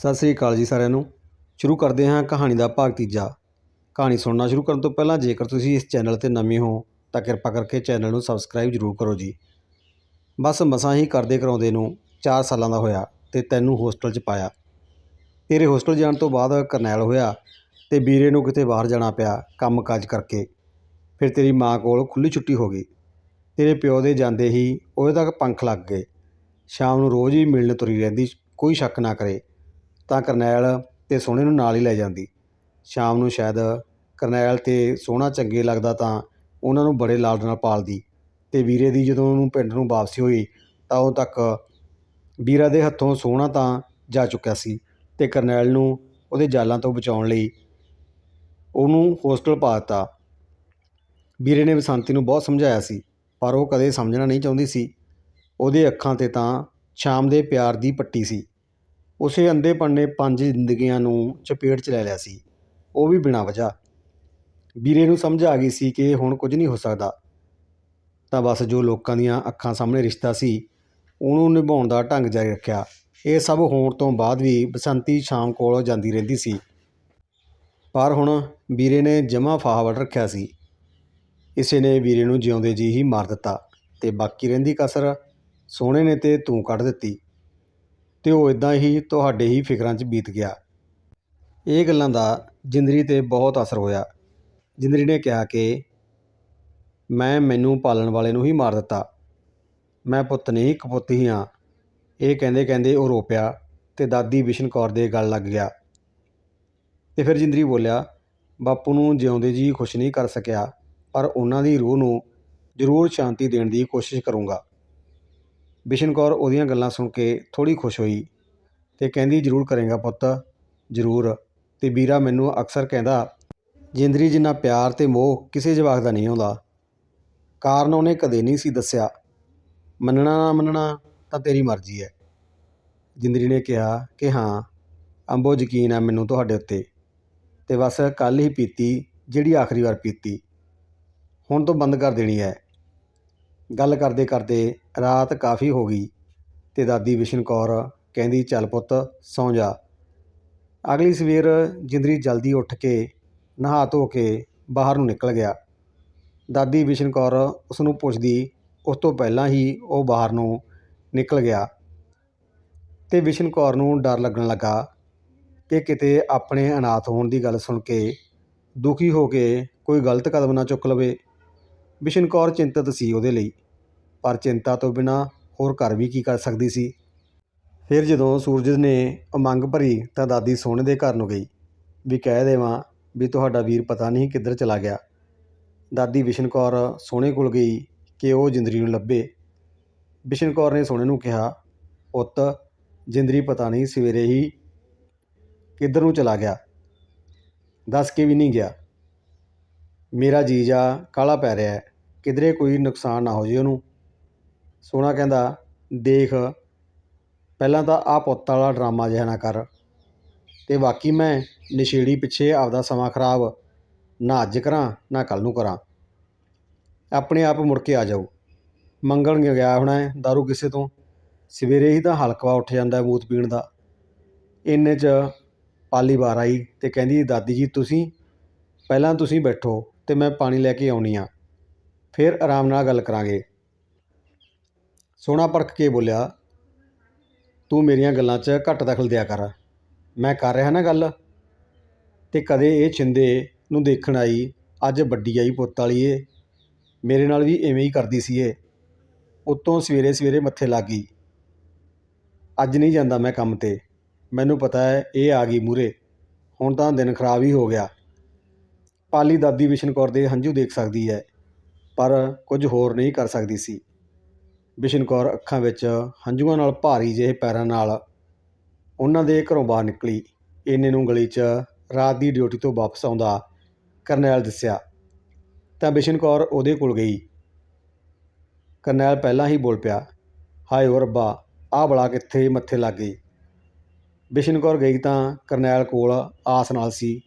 ਸਤਿ ਸ੍ਰੀ ਅਕਾਲ ਜੀ ਸਾਰਿਆਂ ਨੂੰ। ਸ਼ੁਰੂ ਕਰਦੇ ਹਾਂ ਕਹਾਣੀ ਦਾ ਭਾਗ ਤੀਜਾ। ਕਹਾਣੀ ਸੁਣਨਾ ਸ਼ੁਰੂ ਕਰਨ ਤੋਂ ਪਹਿਲਾਂ ਜੇਕਰ ਤੁਸੀਂ ਇਸ ਚੈਨਲ ਤੇ ਨਵੇਂ ਹੋ, ਤਾਂ ਕਿਰਪਾ ਕਰਕੇ ਚੈਨਲ ਨੂੰ ਸਬਸਕ੍ਰਾਈਬ ਜ਼ਰੂਰ ਕਰੋ ਜੀ। ਬਸ ਮਸਾਂ ਹੀ ਕਰਦੇ ਕਰਾਉਂਦੇ ਨੂੰ 4 ਸਾਲਾਂ ਦਾ ਹੋਇਆ ਤੇ ਤੈਨੂੰ ਹੋਸਟਲ 'ਚ ਪਾਇਆ। ਤੇਰੇ ਹੋਸਟਲ ਜਾਣ ਤੋਂ ਬਾਅਦ ਕਰਨੈਲ ਹੋਇਆ ਤੇ ਵੀਰੇ ਨੂੰ ਕਿਤੇ ਬਾਹਰ ਜਾਣਾ ਪਿਆ ਕੰਮਕਾਜ ਕਰਕੇ। ਫਿਰ ਤੇਰੀ ਮਾਂ ਕੋਲ ਖੁੱਲੀ ਛੁੱਟੀ ਹੋ ਗਈ। ਤੇਰੇ ਪਿਓ ਦੇ ਜਾਂਦੇ ਹੀ ਉਹਦੇ ਤੱਕ ਪੰਖ ਲੱਗ ਗਏ। ਸ਼ਾਮ ਨੂੰ ਰੋਜ਼ ਹੀ ਮਿਲਣ ਤੁਰੀ ਰਹਿੰਦੀ, ਕੋਈ ਸ਼ੱਕ ਨਾ ਕਰੇ। ਤਾਂ ਕਰਨੈਲ ਅਤੇ ਸੋਹਣੇ ਨੂੰ ਨਾਲ ਹੀ ਲੈ ਜਾਂਦੀ। ਸ਼ਾਮ ਨੂੰ ਸ਼ਾਇਦ ਕਰਨੈਲ ਤੇ ਸੋਹਣਾ ਚੰਗੇ ਲੱਗਦਾ ਤਾਂ ਉਹਨਾਂ ਨੂੰ ਬੜੇ ਲਾਡ ਨਾਲ ਪਾਲਦੀ ਅਤੇ ਵੀਰੇ ਦੀ ਜਦੋਂ ਉਹਨੂੰ ਪਿੰਡ ਨੂੰ ਵਾਪਸੀ ਹੋਈ ਤਾਂ ਉਦੋਂ ਤੱਕ ਵੀਰਾ ਦੇ ਹੱਥੋਂ ਸੋਹਣਾ ਤਾਂ ਜਾ ਚੁੱਕਿਆ ਸੀ ਅਤੇ ਕਰਨੈਲ ਨੂੰ ਉਹਦੇ ਜਾਲਾਂ ਤੋਂ ਬਚਾਉਣ ਲਈ ਉਹਨੂੰ ਹੋਸਟਲ ਪਾ ਦਿੱਤਾ। ਵੀਰੇ ਨੇ ਬਸੰਤੀ ਨੂੰ ਬਹੁਤ ਸਮਝਾਇਆ ਸੀ, ਪਰ ਉਹ ਕਦੇ ਸਮਝਣਾ ਨਹੀਂ ਚਾਹੁੰਦੀ ਸੀ। ਉਹਦੇ ਅੱਖਾਂ ਤੇ ਤਾਂ ਸ਼ਾਮ ਦੇ ਪਿਆਰ ਦੀ ਪੱਟੀ ਸੀ। ਉਸੇ ਅੰਧੇਪਣ ਨੇ ਪੰਜ ਜ਼ਿੰਦਗੀਆਂ ਨੂੰ ਚਪੇਟ 'ਚ ਲੈ ਲਿਆ ਸੀ। ਉਹ ਵੀ ਬਿਨਾਂ ਵਜ੍ਹਾ। ਵੀਰੇ ਨੂੰ ਸਮਝ ਆ ਗਈ ਸੀ ਕਿ ਹੁਣ ਕੁਝ ਨਹੀਂ ਹੋ ਸਕਦਾ। ਤਾਂ ਬਸ ਜੋ ਲੋਕਾਂ ਦੀਆਂ ਅੱਖਾਂ ਸਾਹਮਣੇ ਰਿਸ਼ਤਾ ਸੀ, ਉਹਨੂੰ ਨਿਭਾਉਣ ਦਾ ਢੰਗ ਜਾਰੀ ਰੱਖਿਆ। ਇਹ ਸਭ ਹੋਣ ਤੋਂ ਬਾਅਦ ਵੀ ਬਸੰਤੀ ਸ਼ਾਮ ਕੋਲ ਜਾਂਦੀ ਰਹਿੰਦੀ ਸੀ। ਪਰ ਹੁਣ ਵੀਰੇ ਨੇ ਜਮਾ ਫਾਹਵਟ ਰੱਖਿਆ ਸੀ। ਇਸੇ ਨੇ ਵੀਰੇ ਨੂੰ ਜਿਉਂਦੇ ਜੀ ਹੀ ਮਾਰ ਦਿੱਤਾ ਤੇ ਬਾਕੀ ਰਹਿੰਦੀ ਕਸਰ ਸੋਹਣੇ ਨੇ ਤੇ ਤੂੰ ਕੱਢ ਦਿੱਤੀ। ਤੇ ਉਹ ਇਦਾਂ ਹੀ ਤੁਹਾਡੇ ਹੀ ਫਿਕਰਾਂ 'ਚ ਬੀਤ ਗਿਆ। ਇਹ ਗੱਲਾਂ ਦਾ ਜਿੰਦਰੀ ਤੇ ਬਹੁਤ ਅਸਰ ਹੋਇਆ। ਜਿੰਦਰੀ ਨੇ ਕਿਹਾ ਕਿ ਮੈਂ ਮੈਨੂੰ ਪਾਲਣ ਵਾਲੇ ਨੂੰ ਹੀ ਮਾਰ ਦਿੱਤਾ। ਮੈਂ ਪੁੱਤ ਨਹੀਂ ਕਪੁੱਤ ਹੀ ਹਾਂ। ਇਹ ਕਹਿੰਦੇ ਕਹਿੰਦੇ ਉਹ ਰੋ ਪਿਆ ਤੇ ਦਾਦੀ ਬਿਸ਼ਨ ਕੌਰ ਦੇ ਗਲ ਲੱਗ ਗਿਆ। ਤੇ ਫਿਰ ਜਿੰਦਰੀ ਬੋਲਿਆ, ਬਾਪੂ ਨੂੰ ਜਿਉਂਦੇ ਜੀ ਖੁਸ਼ ਨਹੀਂ ਕਰ ਸਕਿਆ, ਪਰ ਉਹਨਾਂ ਦੀ ਰੂਹ ਨੂੰ ਜ਼ਰੂਰ ਸ਼ਾਂਤੀ ਦੇਣ ਦੀ ਕੋਸ਼ਿਸ਼ ਕਰੂੰਗਾ। ਬਿਸ਼ਨ ਕੌਰ ਉਹਦੀਆਂ ਗੱਲਾਂ ਸੁਣ ਕੇ ਥੋੜ੍ਹੀ ਖੁਸ਼ ਹੋਈ ਅਤੇ ਕਹਿੰਦੀ, ਜ਼ਰੂਰ ਕਰੇਂਗਾ ਪੁੱਤ, ਜ਼ਰੂਰ। ਅਤੇ ਵੀਰਾ ਮੈਨੂੰ ਅਕਸਰ ਕਹਿੰਦਾ, ਜਿੰਦਰੀ ਜਿੰਨਾ ਪਿਆਰ ਅਤੇ ਮੋਹ ਕਿਸੇ ਜਵਾਕ ਦਾ ਨਹੀਂ ਆਉਂਦਾ। ਕਾਰਨ ਉਹਨੇ ਕਦੇ ਨਹੀਂ ਸੀ ਦੱਸਿਆ। ਮੰਨਣਾ ਨਾ ਮੰਨਣਾ ਤਾਂ ਤੇਰੀ ਮਰਜ਼ੀ ਹੈ। ਜਿੰਦਰੀ ਨੇ ਕਿਹਾ ਕਿ ਹਾਂ, ਅੰਬੋ ਯਕੀਨ ਆ ਮੈਨੂੰ ਤੁਹਾਡੇ ਉੱਤੇ। ਤੇ ਬਸ ਕੱਲ ਹੀ ਪੀਤੀ, ਜਿਹੜੀ ਆਖਰੀ ਵਾਰ ਪੀਤੀ। ਹੁਣ ਤੋਂ ਬੰਦ ਕਰ ਦੇਣੀ ਹੈ। ਗੱਲ ਕਰਦੇ ਕਰਦੇ ਰਾਤ ਕਾਫੀ ਹੋ ਗਈ ਤੇ ਦਾਦੀ ਵਿਸ਼ਨ ਕੌਰ ਕਹਿੰਦੀ, ਚੱਲ ਪੁੱਤ, ਸੌਂ ਜਾ। ਅਗਲੀ ਸਵੇਰ ਜਿੰਦਰੀ ਜਲਦੀ ਉੱਠ ਕੇ, ਨਹਾ ਧੋ ਕੇ ਬਾਹਰ ਨੂੰ ਨਿਕਲ ਗਿਆ। ਦਾਦੀ ਵਿਸ਼ਨ ਕੌਰ ਉਸ ਨੂੰ ਪੁੱਛਦੀ, ਉਸ ਤੋਂ ਪਹਿਲਾਂ ਹੀ ਉਹ ਬਾਹਰ ਨੂੰ ਨਿਕਲ ਗਿਆ ਤੇ ਵਿਸ਼ਨ ਕੌਰ ਨੂੰ ਡਰ ਲੱਗਣ ਲੱਗਾ ਕਿ ਕਿਤੇ ਆਪਣੇ ਅਨਾਥ ਹੋਣ ਦੀ ਗੱਲ ਸੁਣ ਕੇ ਦੁਖੀ ਹੋ ਕੇ ਕੋਈ ਗਲਤ ਕਦਮ ਨਾ ਚੁੱਕ ਲਵੇ। ਬਿਸ਼ਨ ਕੌਰ ਚਿੰਤਤ ਸੀ ਉਹਦੇ ਲਈ, ਪਰ ਚਿੰਤਾ ਤੋਂ ਬਿਨਾ ਹੋਰ ਘਰ ਵੀ ਕੀ ਕਰ ਸਕਦੀ ਸੀ? ਫਿਰ ਜਦੋਂ ਸੂਰਜ ਨੇ ਉਮੰਗ ਭਰੀ ਤਾਂ ਦਾਦੀ ਸੋਹਣੇ ਦੇ ਘਰ ਨੂੰ ਗਈ, ਵੀ ਕਹਿ ਦੇਵਾਂ ਵੀ ਤੁਹਾਡਾ ਵੀਰ ਪਤਾ ਨਹੀਂ ਕਿੱਧਰ ਚਲਾ ਗਿਆ। ਦਾਦੀ ਬਿਸ਼ਨ ਕੌਰ ਸੋਹਣੇ ਕੋਲ ਗਈ ਕਿ ਉਹ ਜਿੰਦਰੀ ਨੂੰ ਲੱਭੇ। ਬਿਸ਼ਨ ਕੌਰ ਨੇ ਸੋਹਣੇ ਨੂੰ ਕਿਹਾ, ਪੁੱਤ, ਜਿੰਦਰੀ ਪਤਾ ਨਹੀਂ ਸਵੇਰੇ ਹੀ ਕਿੱਧਰ ਨੂੰ ਚਲਾ ਗਿਆ। ਦੱਸ ਕੇ ਵੀ ਨਹੀਂ ਗਿਆ। ਮੇਰਾ ਜੀਜਾ ਕਾਲਾ ਪੈ ਰਿਹਾ ਹੈ। ਕਿਧਰੇ ਕੋਈ ਨੁਕਸਾਨ ਨਾ ਹੋ ਜੇ ਉਹਨੂੰ। ਸੋਹਣਾ ਕਹਿੰਦਾ, ਦੇਖ, ਪਹਿਲਾਂ ਤਾਂ ਆਹ ਪੁੱਤ ਵਾਲਾ ਡਰਾਮਾ ਜਿਹਾ ਨਾ ਕਰ। ਅਤੇ ਬਾਕੀ ਮੈਂ ਨਸ਼ੇੜੀ ਪਿੱਛੇ ਆਪਦਾ ਸਮਾਂ ਖਰਾਬ ਨਾ ਅੱਜ ਕਰਾਂ, ਨਾ ਕੱਲ੍ਹ ਨੂੰ ਕਰਾਂ। ਆਪਣੇ ਆਪ ਮੁੜ ਕੇ ਆ ਜਾਓ। ਮੰਗਣ ਗਿਆ ਹੋਣਾ ਹੈ ਦਾਰੂ ਕਿਸੇ ਤੋਂ। ਸਵੇਰੇ ਹੀ ਤਾਂ ਹਲਕਵਾ ਉੱਠ ਜਾਂਦਾ ਮੂਤ ਪੀਣ ਦਾ। ਇੰਨੇ 'ਚ ਪਾਲੀ ਬਾਰ ਆਈ ਅਤੇ ਕਹਿੰਦੀ, ਦਾਦੀ ਜੀ, ਤੁਸੀਂ, ਪਹਿਲਾਂ ਤੁਸੀਂ ਬੈਠੋ ਅਤੇ ਮੈਂ ਪਾਣੀ ਲੈ ਕੇ ਆਉਣੀ ਹਾਂ ਫਿਰ ਆਰਾਮ ਨਾਲ ਗੱਲ ਕਰਾਂਗੇ। ਸੋਹਣਾ ਪਰਖ ਕੇ ਬੋਲਿਆ, ਤੂੰ ਮੇਰੀਆਂ ਗੱਲਾਂ 'ਚ ਘੱਟ ਦਖਲ ਦਿਆ ਕਰ। ਮੈਂ ਕਰ ਰਿਹਾ ਨਾ ਗੱਲ। ਤੇ ਕਦੇ ਇਹ ਛਿੰਦੇ ਨੂੰ ਦੇਖਣ ਆਈ, ਅੱਜ ਵੱਡੀ ਆਈ ਪੁੱਤ ਵਾਲੀ ਏ। ਮੇਰੇ ਨਾਲ ਵੀ ਐਵੇਂ ਹੀ ਕਰਦੀ ਸੀ ਇਹ ਉੱਤੋਂ ਸਵੇਰੇ ਸਵੇਰੇ ਮੱਥੇ ਲੱਗ ਗਈ। ਅੱਜ ਨਹੀਂ ਜਾਂਦਾ ਮੈਂ ਕੰਮ ਤੇ। ਮੈਨੂੰ ਪਤਾ ਹੈ ਇਹ ਆ ਗਈ ਮੂਰੇ ਹੁਣ ਤਾਂ ਦਿਨ ਖਰਾਬ ਹੀ ਹੋ ਗਿਆ। ਪਾਲੀ ਦਾਦੀ ਵਿਸ਼ਨ ਕੌਰ ਦੇ ਹੰਝੂ ਦੇਖ ਸਕਦੀ ਹੈ। ਪਰ ਕੁਝ ਹੋਰ ਨਹੀਂ ਕਰ ਸਕਦੀ ਸੀ। ਬਿਸ਼ਨ ਕੌਰ ਅੱਖਾਂ ਵਿੱਚ ਹੰਝੂਆਂ ਨਾਲ ਭਾਰੀ ਜਿਹੇ ਪੈਰਾਂ ਨਾਲ ਉਹਨਾਂ ਦੇ ਘਰੋਂ ਬਾਹਰ ਨਿਕਲੀ। ਇੰਨੇ ਨੂੰ ਗਲੀ 'ਚ ਰਾਤ ਦੀ ਡਿਊਟੀ ਤੋਂ ਵਾਪਸ ਆਉਂਦਾ ਕਰਨੈਲ ਦੱਸਿਆ। ਤਾਂ ਬਿਸ਼ਨ ਕੌਰ ਉਹਦੇ ਕੋਲ ਗਈ। ਕਰਨੈਲ ਪਹਿਲਾਂ ਹੀ ਬੋਲ ਪਿਆ, ਹਾਏ ਓ ਰੱਬਾ, ਆਹ ਬਲਾ ਕਿੱਥੇ ਮੱਥੇ ਲੱਗ ਗਈ? ਬਿਸ਼ਨ ਕੌਰ ਗਈ ਤਾਂ ਕਰਨੈਲ ਕੋਲ ਆਸ ਨਾਲ ਸੀ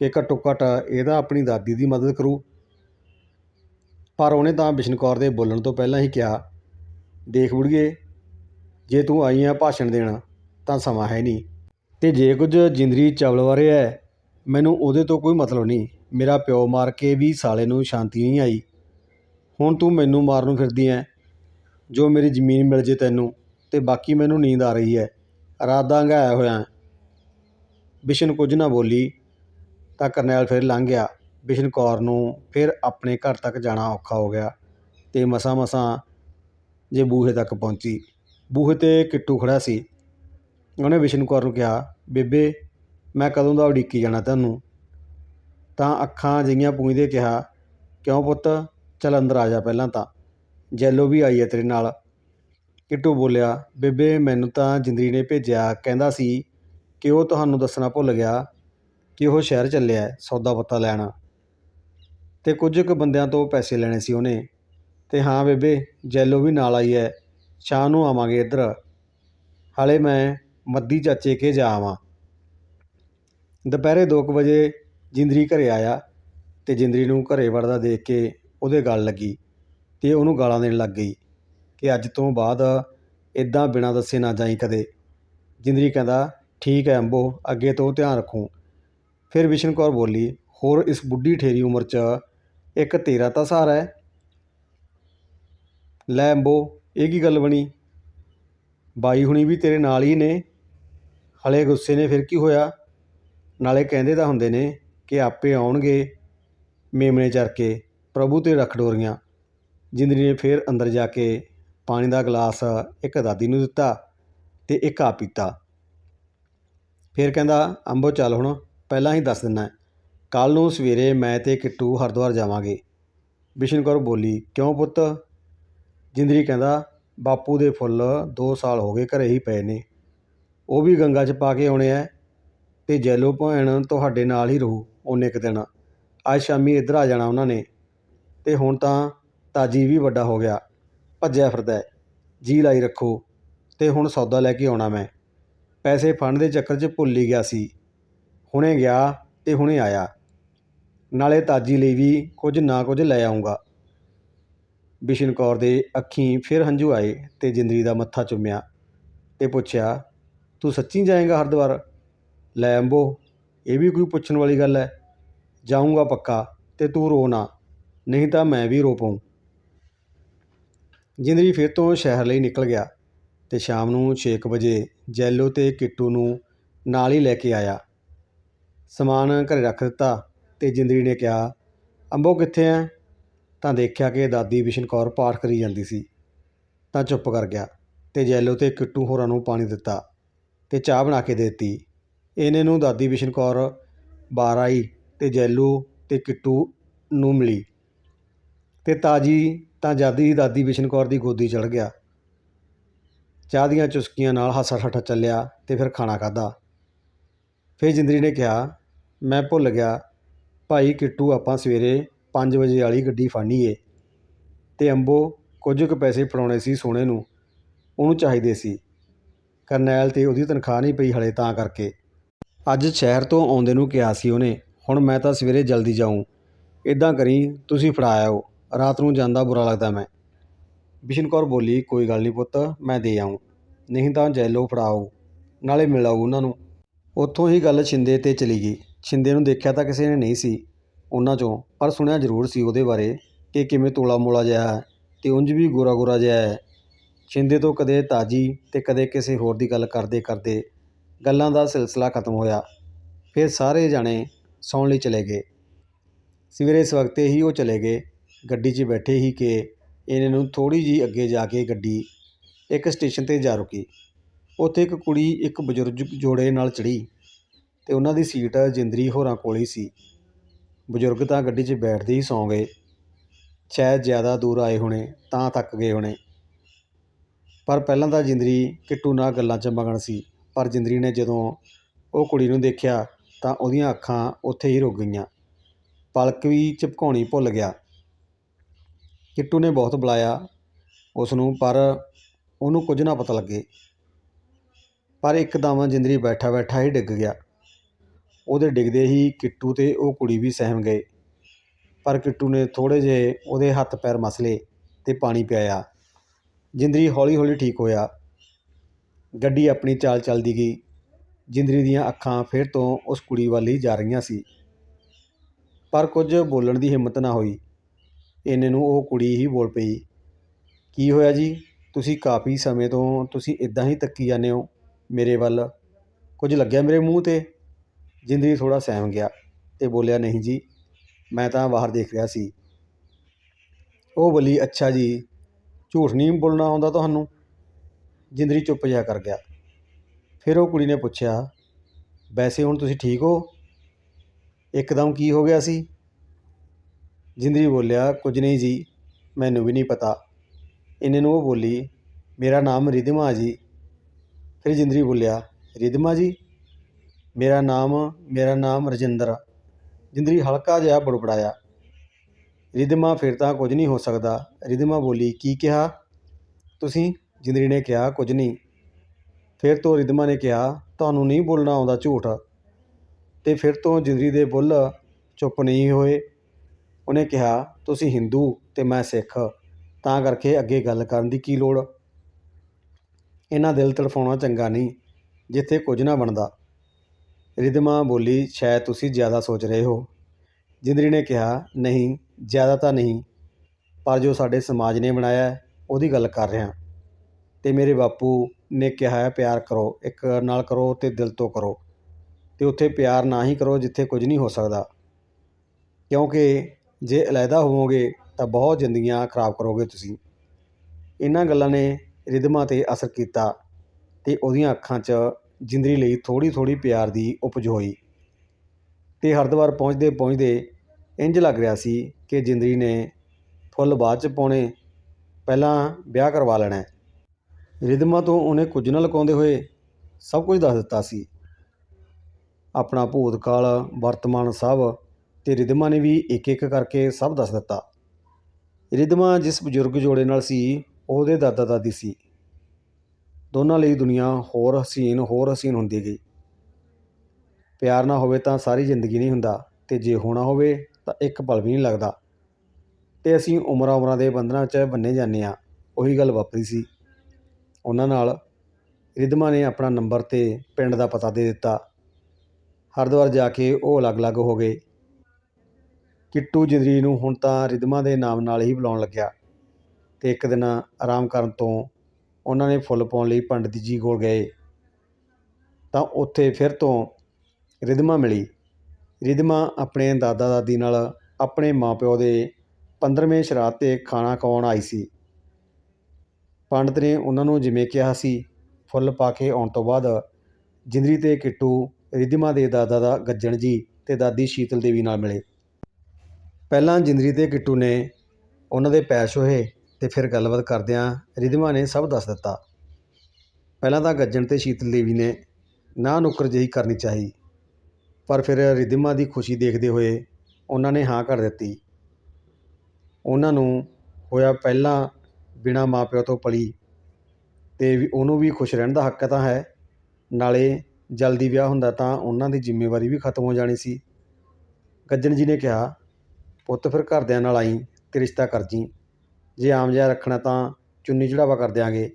ਕਿ ਘੱਟੋ ਘੱਟ ਇਹਦਾ ਆਪਣੀ ਦਾਦੀ ਦੀ ਮਦਦ ਕਰੂ। ਪਰ ਉਹਨੇ ਤਾਂ ਬਿਸ਼ਨ ਕੌਰ ਦੇ ਬੋਲਣ ਤੋਂ ਪਹਿਲਾਂ ਹੀ ਕਿਹਾ, ਦੇਖ ਬੁੜੀਏ, ਜੇ ਤੂੰ ਆਈ ਆ ਭਾਸ਼ਣ ਦੇਣ, ਤਾਂ ਸਮਾਂ ਹੈ ਨਹੀਂ। ਤੇ ਜੇ ਕੁਝ ਜਿੰਦਰੀ ਚਵਲ ਬਾਰੇ ਹੈ ਮੈਨੂੰ ਉਹਦੇ ਤੋਂ ਕੋਈ ਮਤਲਬ ਨਹੀਂ। ਮੇਰਾ ਪਿਓ ਮਾਰ ਕੇ ਵੀ ਸਾਲੇ ਨੂੰ ਸ਼ਾਂਤੀ ਨਹੀਂ ਆਈ। ਹੁਣ ਤੂੰ ਮੈਨੂੰ ਮਾਰਨ ਫਿਰਦੀ ਐ, ਜੋ ਮੇਰੀ ਜ਼ਮੀਨ ਮਿਲ ਜੇ ਤੈਨੂੰ, ਤੇ ਬਾਕੀ ਮੈਨੂੰ ਨੀਂਦ ਆ ਰਹੀ ਹੈ ਰਾਤ ਦਾ ਅੰਗਾਇਆ ਹੋਇਆ। ਬਿਸ਼ਨ ਕੁਝ ਨਾ ਬੋਲੀ, ਤਾਂ ਕਰਨੈਲ ਫਿਰ ਲੰਘ ਗਿਆ। ਬਿਸ਼ਨ ਕੌਰ ਨੂੰ ਫਿਰ ਆਪਣੇ ਘਰ ਤੱਕ ਜਾਣਾ ਔਖਾ ਹੋ ਗਿਆ ਅਤੇ ਮਸਾਂ ਮਸਾਂ ਜੇ ਬੂਹੇ ਤੱਕ ਪਹੁੰਚੀ। ਬੂਹੇ ਤੇ ਕਿੱਟੂ ਖੜ੍ਹਾ ਸੀ। ਉਹਨੇ ਵਿਸ਼ਨ ਕੌਰ ਨੂੰ ਕਿਹਾ, ਬੇਬੇ, ਮੈਂ ਕਦੋਂ ਦਾ ਉਡੀਕੀ ਜਾਣਾ ਤੁਹਾਨੂੰ ਤਾਂ ਅੱਖਾਂ ਜਿਹੀਆਂ ਪੂੰਝਦੇ ਕਿਹਾ, ਕਿਉਂ ਪੁੱਤ? ਚੱਲ ਅੰਦਰ ਆ ਜਾ ਪਹਿਲਾਂ ਤਾਂ। ਜੈਲੋ ਵੀ ਆਈ ਹੈ ਤੇਰੇ ਨਾਲ। ਕਿੱਟੂ ਬੋਲਿਆ, ਬੇਬੇ, ਮੈਨੂੰ ਤਾਂ ਜਿੰਦਰੀ ਨੇ ਭੇਜਿਆ, ਕਹਿੰਦਾ ਸੀ ਕਿ ਉਹ ਤੁਹਾਨੂੰ ਦੱਸਣਾ ਭੁੱਲ ਗਿਆ ਕਿ ਉਹ ਸ਼ਹਿਰ ਚੱਲਿਆ ਸੌਦਾ ਪੱਤਾ ਲੈਣ। ਅਤੇ ਕੁਝ ਕੁ ਬੰਦਿਆਂ ਤੋਂ ਪੈਸੇ ਲੈਣੇ ਸੀ ਉਹਨੇ। ਅਤੇ ਹਾਂ ਬੇਬੇ, ਜੈਲੋ ਵੀ ਨਾਲ ਆਈ ਹੈ ਸ਼ਾਮ ਨੂੰ ਆਵਾਂਗੇ ਇੱਧਰ। ਹਾਲੇ ਮੈਂ ਮੱਦੀ ਚਾਚੇ ਕੇ ਜਾ ਆਵਾਂ। ਦੁਪਹਿਰੇ 2 ਵਜੇ ਜਿੰਦਰੀ ਘਰੇ ਆਇਆ ਅਤੇ ਜਿੰਦਰੀ ਨੂੰ ਘਰੇ ਵੜਦਾ ਦੇਖ ਕੇ ਉਹਦੇ ਗਲ ਲੱਗੀ ਅਤੇ ਉਹਨੂੰ ਗਾਲਾਂ ਦੇਣ ਲੱਗ ਗਈ ਕਿ ਅੱਜ ਤੋਂ ਬਾਅਦ ਇੱਦਾਂ ਬਿਨਾਂ ਦੱਸੇ ਨਾ ਜਾਈ ਕਦੇ। ਜਿੰਦਰੀ ਕਹਿੰਦਾ, ਠੀਕ ਹੈ ਅੰਬੋ, ਅੱਗੇ ਤੋਂ ਧਿਆਨ ਰੱਖੋ। ਫਿਰ ਵਿਸ਼ਨ ਕੌਰ ਬੋਲੀ, ਹੋਰ ਇਸ ਬੁੱਢੀ ਠੇਰੀ ਉਮਰ 'ਚ ਇੱਕ ਤੇਰਾ ਤਾਂ ਸਹਾਰਾ ਹੈ। ਲੈ ਅੰਬੋ, ਇਹ ਕੀ ਗੱਲ ਬਣੀ? ਬਾਈ ਹੁਣੀ ਵੀ ਤੇਰੇ ਨਾਲ ਹੀ ਨੇ। ਹਲੇ ਗੁੱਸੇ ਨੇ ਫਿਰ ਕੀ ਹੋਇਆ? ਨਾਲੇ ਕਹਿੰਦੇ ਤਾਂ ਹੁੰਦੇ ਨੇ ਕਿ ਆਪੇ ਆਉਣਗੇ ਮੇਮਣੇ ਚਰ ਕੇ, ਪ੍ਰਭੂ ਤੇ ਰੱਖ ਡੋਰੀਆਂ। ਜਿੰਦਰੀ ਨੇ ਫਿਰ ਅੰਦਰ ਜਾ ਕੇ ਪਾਣੀ ਦਾ ਗਲਾਸ ਇੱਕ ਦਾਦੀ ਨੂੰ ਦਿੱਤਾ ਤੇ ਇੱਕ ਆ ਪੀਤਾ। ਫਿਰ ਕਹਿੰਦਾ, ਅੰਬੋ ਚੱਲ ਹੁਣ, ਪਹਿਲਾਂ ਹੀ ਦੱਸ ਦਿੰਨਾ ਕੱਲ੍ਹ ਨੂੰ ਸਵੇਰੇ ਮੈਂ ਅਤੇ ਕਿੱਟੂ ਹਰਿਦੁਆਰ ਜਾਵਾਂਗੇ। ਬਿਸ਼ਨ ਕੌਰ ਬੋਲੀ, ਕਿਉਂ ਪੁੱਤ? ਜਿੰਦਰੀ ਕਹਿੰਦਾ, ਬਾਪੂ ਦੇ ਫੁੱਲ 2 ਸਾਲ ਹੋ ਗਏ ਘਰੇ ਹੀ ਪਏ ਨੇ। ਉਹ ਵੀ ਗੰਗਾ 'ਚ ਪਾ ਕੇ ਆਉਣੇ ਐ ਤੇ ਜੈਲੋ ਭੈਣ ਤੁਹਾਡੇ ਨਾਲ ਹੀ ਰਹੂ ਉਹਨੇ ਕੁ ਦਿਨ। ਅੱਜ ਸ਼ਾਮੀ ਇੱਧਰ ਆ ਜਾਣਾ ਉਹਨਾਂ ਨੇ ਤੇ ਹੁਣ ਤਾਂ ਤਾਜੀ ਵੀ ਵੱਡਾ ਹੋ ਗਿਆ। ਭੱਜਿਆ ਫਿਰਦਾ ਹੈ। ਜੀ ਲਾਈ ਰੱਖੋ ਤੇ ਹੁਣ ਸੌਦਾ ਲੈ ਕੇ ਆਉਣਾ ਮੈਂ। ਪੈਸੇ ਫੰਡ ਦੇ ਚੱਕਰ 'ਚ ਭੁੱਲ ਹੀ ਗਿਆ ਸੀ। ਹੁਣੇ ਗਿਆ ਤੇ ਹੁਣੇ ਆਇਆ। ਨਾਲੇ ਤਾਜੀ ਲਈ ਵੀ ਕੁਝ ਨਾ ਕੁਝ ਲੈ ਆਉਂਗਾ ਬਿਸ਼ਨ ਕੌਰ ਦੇ ਅੱਖੀਂ ਫਿਰ ਹੰਝੂ ਆਏ ਤੇ ਜਿੰਦਰੀ ਦਾ ਮੱਥਾ ਚੁੰਮਿਆ ਤੇ ਪੁੱਛਿਆ, ਤੂੰ ਸੱਚੀ ਜਾਏਂਗਾ ਹਰਿਦੁਆਰ? ਲੈ ਅੰਬੋ, ਇਹ ਵੀ ਕੋਈ ਪੁੱਛਣ ਵਾਲੀ ਗੱਲ ਹੈ ਜਾਊਂਗਾ ਪੱਕਾ ਤੇ ਤੂੰ ਰੋ ਨਾ, ਨਹੀਂ ਤਾਂ ਮੈਂ ਵੀ ਰੋ ਪਊਂ। ਜਿੰਦਰੀ ਫਿਰ ਤੋਂ ਸ਼ਹਿਰ ਲਈ ਨਿਕਲ ਗਿਆ ਤੇ ਸ਼ਾਮ ਨੂੰ 6 ਵਜੇ ਜੈਲੋ ਤੇ ਕਿੱਟੂ ਨੂੰ ਨਾਲ ਹੀ ਲੈ ਕੇ ਆਇਆ। ਸਮਾਨ ਘਰੇ ਰੱਖ ਦਿੱਤਾ ਅਤੇ ਜਿੰਦਰੀ ਨੇ ਕਿਹਾ, ਅੰਬੋ, ਕਿੱਥੇ ਐ? ਤਾਂ ਦੇਖਿਆ ਕਿ ਦਾਦੀ ਬਿਸ਼ਨ ਕੌਰ ਪਾਠ ਕਰੀ ਜਾਂਦੀ ਸੀ। ਤਾਂ ਚੁੱਪ ਕਰ ਗਿਆ ਅਤੇ ਜੈਲੋ ਅਤੇ ਕਿੱਟੂ ਹੋਰਾਂ ਨੂੰ ਪਾਣੀ ਦਿੱਤਾ ਅਤੇ ਚਾਹ ਬਣਾ ਕੇ ਦੇ ਦਿੱਤੀ। ਇਹਨੇ ਨੂੰ ਦਾਦੀ ਬਿਸ਼ਨ ਕੌਰ ਬਾਹਰ ਆਈ ਅਤੇ ਜੈਲੂ ਅਤੇ ਕਿੱਟੂ ਨੂੰ ਮਿਲੀ ਅਤੇ ਤਾਜੀ ਤਾਂ ਜਦ ਹੀ ਦਾਦੀ ਬਿਸ਼ਨ ਕੌਰ ਦੀ ਗੋਦੀ ਚੜ ਗਿਆ। ਚਾਹ ਦੀਆਂ ਚੁਸਕੀਆਂ ਨਾਲ ਹਾਸਾ ਠੱਠਾ ਚੱਲਿਆ ਅਤੇ ਫਿਰ ਖਾਣਾ ਖਾਧਾ। ਫਿਰ ਜਿੰਦਰੀ ਨੇ ਕਿਹਾ, ਮੈਂ ਭੁੱਲ ਗਿਆ ਭਾਈ ਕਿੱਟੂ, ਆਪਾਂ ਸਵੇਰੇ ਪੰਜ ਵਜੇ ਵਾਲੀ ਗੱਡੀ ਫੜਨੀ ਏ ਤੇ ਅੰਬੋ ਕੁਝ ਕੁ ਪੈਸੇ ਫੜਾਉਣੇ ਸੀ ਸੋਹਣੇ ਨੂੰ, ਉਹਨੂੰ ਚਾਹੀਦੇ ਸੀ। ਕਰਨੈਲ ਤੇ ਉਹਦੀ ਤਨਖਾਹ ਨਹੀਂ ਪਈ ਹਲੇ ਤਾਂ ਕਰਕੇ। ਅੱਜ ਸ਼ਹਿਰ ਤੋਂ ਆਉਂਦੇ ਨੂੰ ਕਿਹਾ ਸੀ ਉਹਨੇ, ਹੁਣ ਮੈਂ ਤਾਂ ਸਵੇਰੇ ਜਲਦੀ ਜਾਊਂ। ਇੱਦਾਂ ਕਰੀ, ਤੁਸੀਂ ਫੜਾ ਆਓ ਰਾਤ ਨੂੰ ਜਾਂਦਾ ਬੁਰਾ ਲੱਗਦਾ ਮੈਂ। ਬਿਸ਼ਨ ਕੌਰ ਬੋਲੀ, ਕੋਈ ਗੱਲ ਨਹੀਂ ਪੁੱਤ, ਮੈਂ ਦੇ ਆਊਂ। ਨਹੀਂ ਤਾਂ ਜੈਲੋ ਫੜਾਓ, ਨਾਲੇ ਮਿਲਾਓ ਉਹਨਾਂ ਨੂੰ। ਉੱਥੋਂ ਹੀ ਗੱਲ ਛਿੰਦੇ ਤੇ ਚਲੀ ਗਈ। ਛਿੰਦੇ ਨੂੰ ਦੇਖਿਆ ਤਾਂ ਕਿਸੇ ਨੇ ਨਹੀਂ ਸੀ ਉਹਨਾਂ ਚੋਂ, ਪਰ ਸੁਣਿਆ ਜ਼ਰੂਰ ਸੀ ਉਹਦੇ ਬਾਰੇ ਕਿ ਕਿਵੇਂ ਤੋਲਾ ਮੋਲਾ ਜਿਹਾ ਹੈ ਅਤੇ ਉਂਝ ਵੀ ਗੋਰਾ ਗੋਰਾ ਜਿਹਾ ਹੈ। ਛਿੰਦੇ ਤੋਂ ਕਦੇ ਤਾਜੀ ਅਤੇ ਕਦੇ ਕਿਸੇ ਹੋਰ ਦੀ ਗੱਲ ਕਰਦੇ ਕਰਦੇ ਗੱਲਾਂ ਦਾ ਸਿਲਸਿਲਾ ਖਤਮ ਹੋਇਆ। ਫਿਰ ਸਾਰੇ ਜਾਣੇ ਸੌਣ ਲਈ ਚਲੇ ਗਏ। ਸਵੇਰੇ ਇਸ ਵਕਤੇ ਹੀ ਉਹ ਚਲੇ ਗਏ। ਗੱਡੀ 'ਚ ਬੈਠੇ ਹੀ ਕਿ ਇਹਨਾਂ ਨੂੰ ਥੋੜ੍ਹੀ ਜੀ ਅੱਗੇ ਜਾ ਕੇ ਗੱਡੀ ਇੱਕ ਸਟੇਸ਼ਨ ਤੇ ਜਾ ਰੁਕੀ। ਉੱਥੇ ਇੱਕ ਕੁੜੀ ਇੱਕ ਬਜ਼ੁਰਗ ਜੋੜੇ ਨਾਲ ਚੜ੍ਹੀ। ਅਤੇ ਉਹਨਾਂ ਦੀ ਸੀਟ ਜਿੰਦਰੀ ਹੋਰਾਂ ਕੋਲ ਹੀ ਸੀ। ਬਜ਼ੁਰਗ ਤਾਂ ਗੱਡੀ 'ਚ ਬੈਠਦੇ ਹੀ ਸੌਂ ਗਏ। ਸ਼ਾਇਦ ਜ਼ਿਆਦਾ ਦੂਰ ਆਏ ਹੋਣੇ, ਤਾਂ ਥੱਕ ਗਏ ਹੋਣੇ। ਪਰ ਪਹਿਲਾਂ ਤਾਂ ਜਿੰਦਰੀ ਕਿੱਟੂ ਨਾਲ ਗੱਲਾਂ 'ਚ ਮਗਨ ਸੀ, ਪਰ ਜਿੰਦਰੀ ਨੇ ਜਦੋਂ ਉਹ ਕੁੜੀ ਨੂੰ ਦੇਖਿਆ, ਤਾਂ ਉਹਦੀਆਂ ਅੱਖਾਂ ਉੱਥੇ ਹੀ ਰੁਕ ਗਈਆਂ। ਪਲਕ ਵੀ ਝਪਕਾਉਣੀ ਭੁੱਲ ਗਿਆ। ਕਿੱਟੂ ਨੇ ਬਹੁਤ ਬੁਲਾਇਆ ਉਸ ਨੂੰ, ਪਰ ਉਹਨੂੰ ਕੁਝ ਨਾ ਪਤਾ ਲੱਗੇ। ਪਰ ਇੱਕਦਮ ਜਿੰਦਰੀ ਬੈਠਾ ਬੈਠਾ ਹੀ ਡਿੱਗ ਗਿਆ। ਉਹਦੇ ਡਿੱਗਦੇ ਹੀ ਕਿੱਟੂ ਅਤੇ ਉਹ ਕੁੜੀ ਵੀ ਸਹਿਮ ਗਏ। ਪਰ ਕਿੱਟੂ ਨੇ ਥੋੜ੍ਹੇ ਜਿਹੇ ਉਹਦੇ ਹੱਥ ਪੈਰ ਮਸਲੇ ਅਤੇ ਪਾਣੀ ਪਿਆਇਆ। ਜਿੰਦਰੀ ਹੌਲੀ ਹੌਲੀ ਠੀਕ ਹੋਇਆ। ਗੱਡੀ ਆਪਣੀ ਚਾਲ ਚੱਲਦੀ ਗਈ। ਜਿੰਦਰੀ ਦੀਆਂ ਅੱਖਾਂ ਫਿਰ ਤੋਂ ਉਸ ਕੁੜੀ ਵੱਲ ਹੀ ਜਾ ਰਹੀਆਂ ਸੀ। ਪਰ ਕੁਝ ਬੋਲਣ ਦੀ ਹਿੰਮਤ ਨਾ ਹੋਈ। ਇੰਨੇ ਨੂੰ ਉਹ ਕੁੜੀ ਹੀ ਬੋਲ ਪਈ, ਕੀ ਹੋਇਆ ਜੀ? ਤੁਸੀਂ ਕਾਫੀ ਸਮੇਂ ਤੋਂ ਤੁਸੀਂ ਇਦਾਂ ਹੀ ਤੱਕੀ ਜਾਂਦੇ ਹੋ ਮੇਰੇ ਵੱਲ। ਕੁਝ ਲੱਗਿਆ ਮੇਰੇ ਮੂੰਹ ਤੇ? ਜਿੰਦਰੀ ਥੋੜ੍ਹਾ ਸਹਿਮ ਗਿਆ ਅਤੇ ਬੋਲਿਆ, ਨਹੀਂ ਜੀ, ਮੈਂ ਤਾਂ ਬਾਹਰ ਦੇਖ ਰਿਹਾ ਸੀ। ਉਹ ਬੋਲੀ, ਅੱਛਾ ਜੀ, ਝੂਠ ਨਹੀਂ ਬੋਲਣਾ ਆਉਂਦਾ ਤੁਹਾਨੂੰ? ਜਿੰਦਰੀ ਚੁੱਪ ਜਿਹਾ ਕਰ ਗਿਆ। ਫਿਰ ਉਹ ਕੁੜੀ ਨੇ ਪੁੱਛਿਆ, ਵੈਸੇ ਹੁਣ ਤੁਸੀਂ ਠੀਕ ਹੋ? ਇੱਕਦਮ ਕੀ ਹੋ ਗਿਆ ਸੀ? ਜਿੰਦਰੀ ਬੋਲਿਆ, ਕੁਝ ਨਹੀਂ ਜੀ, ਮੈਨੂੰ ਵੀ ਨਹੀਂ ਪਤਾ। ਇਹਨੇ ਨੂੰ ਉਹ ਬੋਲੀ, ਮੇਰਾ ਨਾਮ ਰਿਧਮਾ ਜੀ। ਫਿਰ ਜਿੰਦਰੀ ਬੋਲਿਆ ਰਿਧਮਾ ਜੀ? ਮੇਰਾ ਨਾਮ ਮੇਰਾ ਨਾਮ ਰਜਿੰਦਰ ਜਿੰਦਰੀ ਹਲਕਾ ਜਿਹਾ ਬੁੜਬੜਾਇਆ। ਰਿਧਮਾ ਫਿਰ ਤਾਂ ਕੁਝ ਨਹੀਂ ਹੋ ਸਕਦਾ। ਰਿਧਮਾ ਬੋਲੀ, ਕੀ ਕਿਹਾ? ਤੁਸੀਂ? ਜਿੰਦਰੀ ਨੇ ਕਿਹਾ, ਕੁਝ ਨਹੀਂ। ਫਿਰ ਤੋਂ ਰਿਧਮਾ ਨੇ ਕਿਹਾ, ਤੁਹਾਨੂੰ ਨਹੀਂ ਬੋਲਣਾ ਆਉਂਦਾ ਝੂਠ। ਤੇ ਫਿਰ ਤੋਂ ਜਿੰਦਰੀ ਦੇ ਬੁੱਲ ਚੁੱਪ ਨਹੀਂ ਹੋਏ। ਉਹਨੇ ਕਿਹਾ, ਤੁਸੀਂ ਹਿੰਦੂ ਤੇ ਮੈਂ ਸਿੱਖ। ਤਾਂ ਕਰਕੇ ਅੱਗੇ ਗੱਲ ਕਰਨ ਦੀ ਕੀ ਲੋੜ? ਇਹਨਾਂ ਦਿਲ ਤੜਫਾਉਣਾ ਚੰਗਾ ਨਹੀਂ, ਜਿੱਥੇ ਕੁਝ ਨਾ ਬਣਦਾ। ਰਿਧਮਾ ਬੋਲੀ, ਸ਼ਾਇਦ ਤੁਸੀਂ ਜ਼ਿਆਦਾ ਸੋਚ ਰਹੇ ਹੋ। ਜਿੰਦਰੀ ਨੇ ਕਿਹਾ, ਨਹੀਂ, ਜ਼ਿਆਦਾ ਤਾਂ ਨਹੀਂ, ਪਰ ਜੋ ਸਾਡੇ ਸਮਾਜ ਨੇ ਬਣਾਇਆ ਉਹਦੀ ਗੱਲ ਕਰ ਰਿਹਾ। ਅਤੇ ਮੇਰੇ ਬਾਪੂ ਨੇ ਕਿਹਾ ਹੈ, ਪਿਆਰ ਕਰੋ, ਇੱਕ ਨਾਲ ਕਰੋ ਅਤੇ ਦਿਲ ਤੋਂ ਕਰੋ। ਅਤੇ ਉੱਥੇ ਪਿਆਰ ਨਾ ਹੀ ਕਰੋ ਜਿੱਥੇ ਕੁਝ ਨਹੀਂ ਹੋ ਸਕਦਾ। ਕਿਉਂਕਿ ਜੇ ਅਲੱਗਾ ਹੋਵੋਗੇ, ਤਾਂ ਬਹੁਤ ਜ਼ਿੰਦਗੀਆਂ ਖਰਾਬ ਕਰੋਗੇ ਤੁਸੀਂ। ਇਹਨਾਂ ਗੱਲਾਂ ਨੇ ਰਿਧਮਾ ਤੇ ਅਸਰ ਕੀਤਾ ਅਤੇ ਉਹਦੀਆਂ ਅੱਖਾਂ 'ਚ ਜਿੰਦਰੀ ਲਈ ਥੋੜ੍ਹੀ ਥੋੜ੍ਹੀ ਪਿਆਰ ਦੀ ਉਪਜ ਹੋਈ ਅਤੇ ਹਰਿਦੁਆਰ ਪਹੁੰਚਦੇ ਪਹੁੰਚਦੇ ਇੰਝ ਲੱਗ ਰਿਹਾ ਸੀ ਕਿ ਜਿੰਦਰੀ ਨੇ ਫੁੱਲ ਬਾਅਦ 'ਚ ਪਾਉਣੇ ਪਹਿਲਾਂ ਵਿਆਹ ਕਰਵਾ ਲੈਣਾ। ਹੈ। ਰਿਧਮਾ ਤੋਂ ਉਹਨੇ ਕੁਝ ਨਾ ਲੁਕਾਉਂਦੇ ਹੋਏ ਸਭ ਕੁਝ ਦੱਸ ਦਿੱਤਾ ਸੀ। ਆਪਣਾ ਭੂਤਕਾਲ ਵਰਤਮਾਨ ਸਭ ਤੇ ਰਿਧਮਾ ਨੇ ਵੀ ਇੱਕ ਇੱਕ ਕਰਕੇ ਸਭ ਦੱਸ ਦਿੱਤਾ। ਰਿਧਮਾ ਜਿਸ ਬਜ਼ੁਰਗ ਜੋੜੇ ਨਾਲ ਸੀ, ਉਹਦੇ ਦਾਦਾ ਦਾਦੀ ਸੀ। ਦੋਨਾਂ ਲਈ ਦੁਨੀਆ ਹੋਰ ਹਸੀਨ ਹੋਰ ਹਸੀਨ ਹੁੰਦੀ ਗਈ। ਪਿਆਰ ਨਾ ਹੋਵੇ ਤਾਂ ਸਾਰੀ ਜ਼ਿੰਦਗੀ ਨਹੀਂ ਹੁੰਦਾ ਤੇ ਜੇ ਹੋਣਾ ਹੋਵੇ ਤਾਂ ਇੱਕ ਪਲ ਵੀ ਨਹੀਂ ਲੱਗਦਾ। ਤੇ ਅਸੀਂ ਉਮਰਾਂ ਉਮਰਾਂ ਦੇ ਬੰਧਨਾਂ 'ਚ ਬੰਨੇ ਜਾਂਦੇ ਆ ਉਹੀ ਗੱਲ ਵਾਪਰੀ ਸੀ। ਉਹਨਾਂ ਨਾਲ ਰਿਧਮਾ ਨੇ ਆਪਣਾ ਨੰਬਰ ਤੇ ਪਿੰਡ ਦਾ ਪਤਾ ਦੇ ਦਿੱਤਾ। ਹਰਿਦੁਆਰ ਜਾ ਕੇ ਉਹ ਅਲੱਗ-ਅਲੱਗ ਹੋ ਗਏ। ਕਿੱਟੂ ਜਿੰਦਰੀ ਨੂੰ ਹੁਣ ਤਾਂ ਰਿਧਮਾ ਦੇ ਨਾਮ ਨਾਲ ਹੀ ਬੁਲਾਉਣ ਲੱਗਿਆ। ਤੇ ਇੱਕ ਦਿਨ ਆਰਾਮ ਕਰਨ ਤੋਂ ਉਹਨਾਂ ਨੇ ਫੁੱਲ ਪਾਉਣ ਲਈ ਪੰਡਿਤ ਜੀ ਕੋਲ ਗਏ। ਤਾਂ ਉੱਥੇ ਫਿਰ ਤੋਂ ਰਿਧਮਾ ਮਿਲੀ। ਰਿਧਮਾ ਆਪਣੇ ਦਾਦਾ ਦਾਦੀ ਨਾਲ ਆਪਣੇ ਮਾਂ ਪਿਓ ਦੇ 15ਵੇਂ ਸ਼ਰਾਧ ਤੇ ਖਾਣਾ ਖਵਾਉਣ ਆਈ ਸੀ। ਪੰਡਤ ਨੇ ਉਹਨਾਂ ਨੂੰ ਜਿਵੇਂ ਕਿਹਾ ਸੀ, ਫੁੱਲ ਪਾ ਕੇ ਆਉਣ ਤੋਂ ਬਾਅਦ ਜਿੰਦਰੀ ਤੇ ਕਿੱਟੂ, ਰਿਧਮਾ ਦੇ ਦਾਦਾ ਦਾ ਗੱਜਣ ਜੀ ਤੇ ਦਾਦੀ ਸ਼ੀਤਲ ਦੇਵੀ ਨਾਲ ਮਿਲੇ। ਪਹਿਲਾਂ ਜਿੰਦਰੀ ਤੇ ਕਿੱਟੂ ਨੇ ਉਹਨਾਂ ਦੇ ਪੈਰ ਛੋਹੇ। ਅਤੇ ਫਿਰ ਗੱਲਬਾਤ ਕਰਦਿਆਂ ਰਿਧਮਾ ਨੇ ਸਭ ਦੱਸ ਦਿੱਤਾ। ਪਹਿਲਾਂ ਤਾਂ ਗੱਜਣ ਤੇ ਸ਼ੀਤਲ ਦੇਵੀ ਨੇ ਨਾ ਨੁੱਕਰ ਜਿਹੀ ਕਰਨੀ ਚਾਹੀ, ਪਰ ਫਿਰ ਰਿਧਮਾ ਦੀ ਖੁਸ਼ੀ ਦੇਖਦੇ ਹੋਏ ਉਹਨਾਂ ਨੇ ਹਾਂ ਕਰ ਦਿੱਤੀ। ਉਹਨਾਂ ਨੂੰ ਹੋਇਆ ਪਹਿਲਾਂ ਬਿਨਾ ਮਾਪਿਓ ਤੋਂ ਪਲੀ ਅਤੇ ਵੀ ਉਹਨੂੰ ਵੀ ਖੁਸ਼ ਰਹਿਣ ਦਾ ਹੱਕ ਤਾਂ ਹੈ, ਨਾਲੇ ਜਲਦੀ ਵਿਆਹ ਹੁੰਦਾ ਤਾਂ ਉਹਨਾਂ ਦੀ ਜ਼ਿੰਮੇਵਾਰੀ ਵੀ ਖਤਮ ਹੋ ਜਾਣੀ ਸੀ। ਗੱਜਣ ਜੀ ਨੇ ਕਿਹਾ, ਪੁੱਤ ਫਿਰ ਘਰਦਿਆਂ ਨਾਲ ਆਈ ਤੇ ਰਿਸ਼ਤਾ ਕਰ ਜੀ। ਜੇ ਆਮ ਜਿਹਾ ਰੱਖਣਾ ਤਾਂ ਚੁੰਨੀ ਚੜਾਵਾ ਕਰ ਦਿਆਂਗੇ,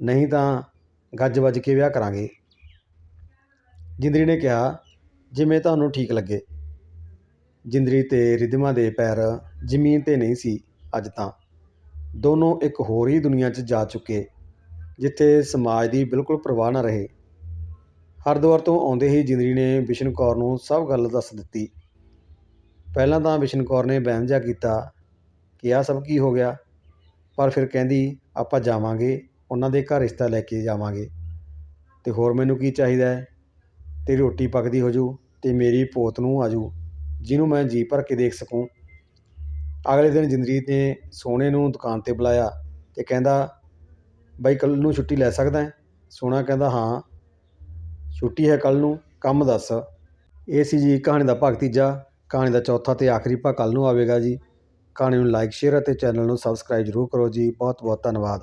ਨਹੀਂ ਤਾਂ ਗੱਜ ਵੱਜ ਕੇ ਵਿਆਹ ਕਰਾਂਗੇ। ਜਿੰਦਰੀ ਨੇ ਕਿਹਾ ਜਿਵੇਂ ਤੁਹਾਨੂੰ ਠੀਕ ਲੱਗੇ। ਜਿੰਦਰੀ ਤੇ ਰਿਧਮਾ ਦੇ ਪੈਰ ਜ਼ਮੀਨ ਤੇ ਨਹੀਂ ਸੀ ਅੱਜ ਤਾਂ। ਦੋਨੋਂ ਇੱਕ ਹੋਰ ਹੀ ਦੁਨੀਆ 'ਚ ਜਾ ਚੁੱਕੇ, ਜਿੱਥੇ ਸਮਾਜ ਦੀ ਬਿਲਕੁਲ ਪਰਵਾਹ ਨਾ ਰਹੇ। ਹਰਿਦੁਆਰ ਤੋਂ ਆਉਂਦੇ ਹੀ ਜਿੰਦਰੀ ਨੇ ਬਿਸ਼ਨ ਕੌਰ ਨੂੰ ਸਭ ਗੱਲ ਦੱਸ ਦਿੱਤੀ। ਪਹਿਲਾਂ ਤਾਂ ਬਿਸ਼ਨ ਕੌਰ ਨੇ ਵਹਿਮ ਜਿਹਾ ਕੀਤਾ ਕਿ ਆਹ ਸਭ ਕੀ ਹੋ ਗਿਆ? ਪਰ ਫਿਰ ਕਹਿੰਦੀ, ਆਪਾਂ ਜਾਵਾਂਗੇ, ਉਹਨਾਂ ਦੇ ਘਰ ਰਿਸ਼ਤਾ ਲੈ ਕੇ ਜਾਵਾਂਗੇ। ਅਤੇ ਹੋਰ ਮੈਨੂੰ ਕੀ ਚਾਹੀਦਾ ਹੈ? ਤੇਰੀ ਰੋਟੀ ਪੱਕਦੀ ਹੋ ਜੂ ਤੇ ਮੇਰੀ ਪੋਤ ਨੂੰ ਆਜੂ ਜਿਹਨੂੰ ਮੈਂ ਜੀ ਭਰ ਕੇ ਦੇਖ ਸਕੂੰ। ਅਗਲੇ ਦਿਨ ਜਿੰਦਰੀ ਨੇ ਸੋਹਣੇ ਨੂੰ ਦੁਕਾਨ ਤੇ ਬੁਲਾਇਆ ਅਤੇ ਕਹਿੰਦਾ, ਬਾਈ ਕੱਲ੍ਹ ਨੂੰ ਛੁੱਟੀ ਲੈ ਸਕਦਾ ਹੈ? ਸੋਹਣਾ ਕਹਿੰਦਾ, ਹਾਂ, ਛੁੱਟੀ ਹੈ ਕੱਲ੍ਹ ਨੂੰ, ਕੰਮ ਦੱਸ। ਇਹ ਸੀ ਜੀ ਕਹਾਣੀ ਦਾ ਭਾਗ ਤੀਜਾ, ਕਹਾਣੀ ਦਾ ਚੌਥਾ ਅਤੇ ਆਖਰੀ ਭਾਗ ਕੱਲ੍ਹ ਨੂੰ ਆਵੇਗਾ ਜੀ। ਕਹਾਣੀ ਨੂੰ ਲਾਈਕ ਸ਼ੇਅਰ ਅਤੇ ਚੈਨਲ ਨੂੰ ਸਬਸਕ੍ਰਾਈਬ ਜ਼ਰੂਰ ਕਰੋ ਜੀ। ਬਹੁਤ ਬਹੁਤ ਧੰਨਵਾਦ।